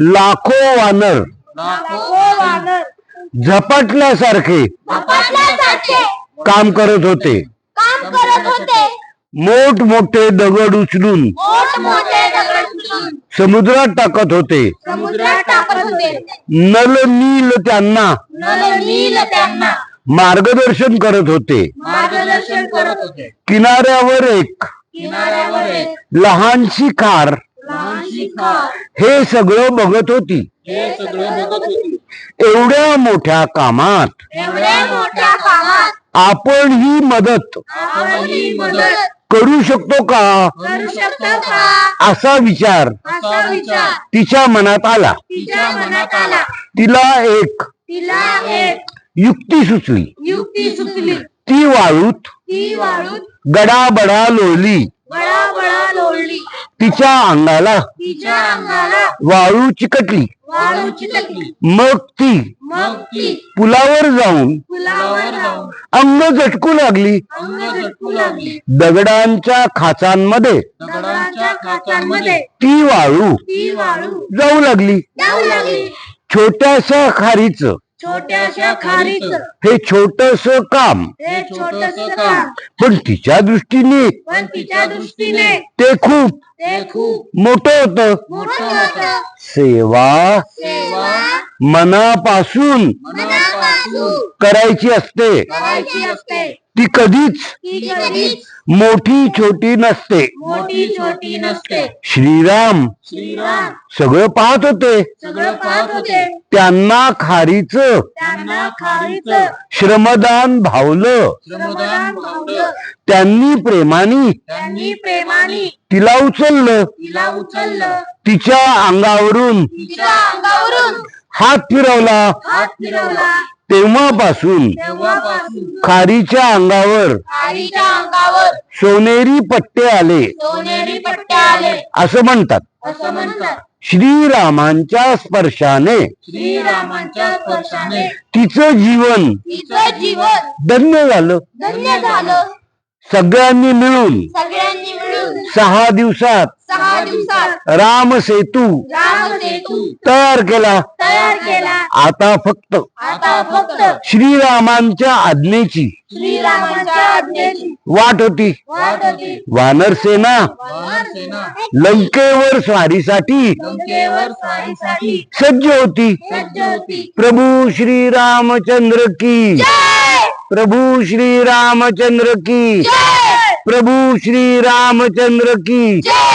लाखो वानर लाखो वानर. झपाटल्यासारखे झपाटल्यासारखे. काम करत होते. काम करत होते. मोठमोठे दगड उचलून मोठमोठे दगड उचलून. समुद्रात टाकत होते. समुद्रात टाकत होते. नल नील त्यांना नल नील त्यांना. मार्गदर्शन करत होते. मार्गदर्शन करत होते. किनाऱ्यावर एक किनाऱ्यावर एक लहानशी खार हे सगळं बघत होती. एवढ्या मोठ्या कामात आपण ही मदत करू शकतो का? असा विचार तिच्या मनात आला. तिला एक युक्ती सुचली. ती वाळूत गडाबडा लोळली. तिच्या अंगाला वाळू चिकटली. मग ती पुलावर जाऊन अंग झटकू लागली. दगडांच्या खाचांमध्ये ती वाळू जाऊ लागली. छोट्याशा खारीचं. छोट्याशा खारीच. हे छोटस काम. हे छोटस काम. पण तिच्या दृष्टीने पण तिच्या दृष्टीने ते खूप मोठं होतं. सेवा मनापासून करायची असते. ती कधीच मोठी छोटी नसते. मोठी छोटी नसते. श्रीराम श्रीराम सगळं पाहत होते. सगळं पाहत होते. त्यांना खारीच त्यांना खारीच. श्रमदान भावलं. श्रमदान भावलं. त्यांनी प्रेमाने त्यांनी प्रेमाने तिला उचललं. तिला उचललं. तिच्या अंगावरून तिच्या अंगावरून हात फिरवला. हात फिरवला. तेव्हापासून तेव्हापासून खारीच्या अंगावर सोनेरी पट्टे आले. सोनेरी पट्टे आले. असं म्हणतात. असं म्हणतात. श्रीरामांच्या स्पर्शाने श्रीरामांच्या स्पर्शाने तिचं जीवन तिचं जीवन धन्य झालं. धन्य झालं. सगळ्यांनी मिळून सगळ्यांनी मिळून सहा दिवसात. सहा दिवसात. राम सेतू. राम सेतू. तयार केला. तयार केला. आता फक्त. आता फक्त. श्रीरामांच्या आज्ञेची. श्रीरामांच्या आज्ञेची. वाट होती. वाट होती. वानर सेना. लंकेवर स्वारीसाठी. लंकेवर स्वारीसाठी. सज्ज होती. सज्ज होती. प्रभू श्रीरामचंद्र की. जय! प्रभू श्रीरामचंद्र की. जय! प्रभू श्रीरामचंद्र की। जय!